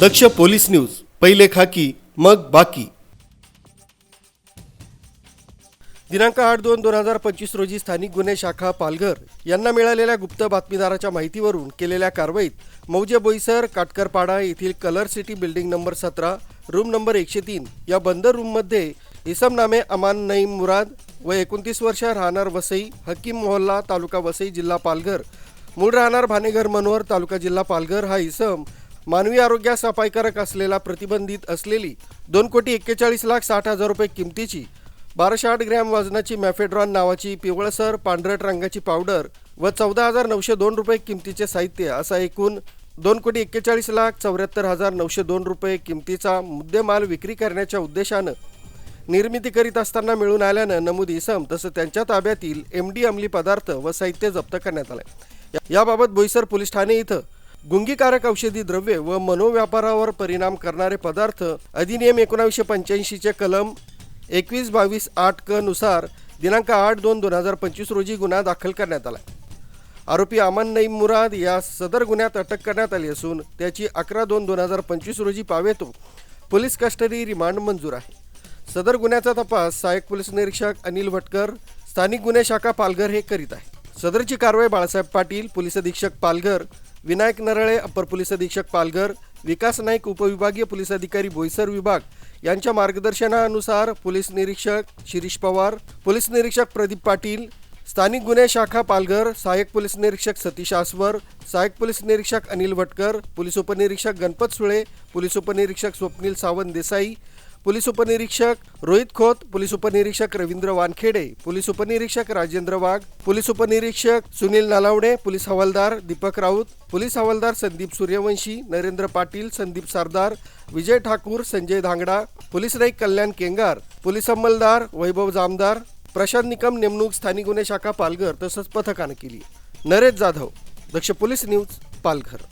दक्ष police news पहिले खाकी मग बाकी. दिनांक आठ दोन दोन हजार पंचवीस रोजी स्थानिक गुन्हे शाखा पालघर यांना मिळालेल्या गुप्त बातमीदाराच्या माहितीवरून केलेल्या कारवाईत मौजे बोईसर काटकरपाडा येथील कलर सिटी बिल्डिंग नंबर सतरा रूम नंबर एकशे तीन या बंद रूममध्ये इसम नामे अमान नईम मुराद व एकोणतीस वर्ष राहणार वसई हकीम मोहल्ला तालुका वसई जिल्हा पालघर. मूळ राहणार भानेघर मनोहर तालुका जिल्हा पालघर हा इसम मानवी आरोग्यास अपायकारक असलेला प्रतिबंधित असलेली दोन कोटी एक्केचाळीस लाख साठ हजार रुपये किमतीची बाराशे आठ ग्रॅम वजनाची मॅफेड्रॉन नावाची पिवळसर पांढरट रंगाची पावडर व चौदा हजार नऊशे दोन रुपये किमतीचे साहित्य असा एकूण दोन कोटी एक्केचाळीस लाख चौऱ्याहत्तर हजार नऊशे दोन रुपये किमतीचा मुद्देमाल विक्री करण्याच्या उद्देशानं निर्मिती करीत असताना मिळून आल्यानं नमूद इसम तसं त्यांच्या ताब्यातील एम डी अंमली पदार्थ व साहित्य जप्त करण्यात आलं या- याबाबत बोईसर पोलीस ठाणे इथं गुंगीकारक औषधी द्रव्ये व मनोव्यापारावर परिणाम करणारे पदार्थ अधिनियम एकोणावीसशे पंच्याऐंशीचे कलम एकवीस बावीस आठ क नुसार दिनांक आठ दोन दोन हजार पंचवीस रोजी गुन्हा दाखल करण्यात आला. आरोपी अमन नईम मुराद या सदर गुन्ह्यात अटक करण्यात आली असून त्याची अकरा दोन दोन हजार पंचवीस रोजी पावेतो पोलीस कस्टडी रिमांड मंजूर आहे. सदर गुन्ह्याचा तपास सहाय्यक पोलीस निरीक्षक अनिल भटकर स्थानिक गुन्हे शाखा पालघर हे करीत आहे. सदरची कारवाई बाळासाहेब पाटील पोलीस अधीक्षक पालघर विनायक नरळे अप्पर पोलीस अधीक्षक पालघर विकास नाईक उपविभागीय पोलीस अधिकारी बोईसर विभाग. यांच्या मार्गदर्शनानुसार पोलीस निरीक्षक शिरीष पवार पोलीस निरीक्षक प्रदीप पाटील स्थानिक गुन्हे शाखा पालघर सहाय्यक पोलीस निरीक्षक सतीश आसवर सहाय्यक पोलीस निरीक्षक अनिल भटकर पोलीस उपनिरीक्षक गणपत सुळे पोलीस उपनिरीक्षक स्वप्नील सावंत देसाई पोलीस उपनिरीक्षक रोहित खोत पोलीस उपनिरीक्षक रवींद्र वानखेडे पोलीस उपनिरीक्षक राजेंद्र वाघ पोलीस उपनिरीक्षक सुनील नालावडे पोलीस हवालदार दीपक राऊत पोलीस हवालदार संदीप सूर्यवंशी नरेंद्र पाटील संदीप सरदार विजय ठाकूर संजय धांगडा पोलीस नाईक कल्याण केंगार पोलीस अंमलदार वैभव जामदार प्रशांत निकम नेमणूक स्थानिक गुन्हे शाखा पालघर तसंच पथकानं केली. Naresh Jadhav Daksh police news Palghar.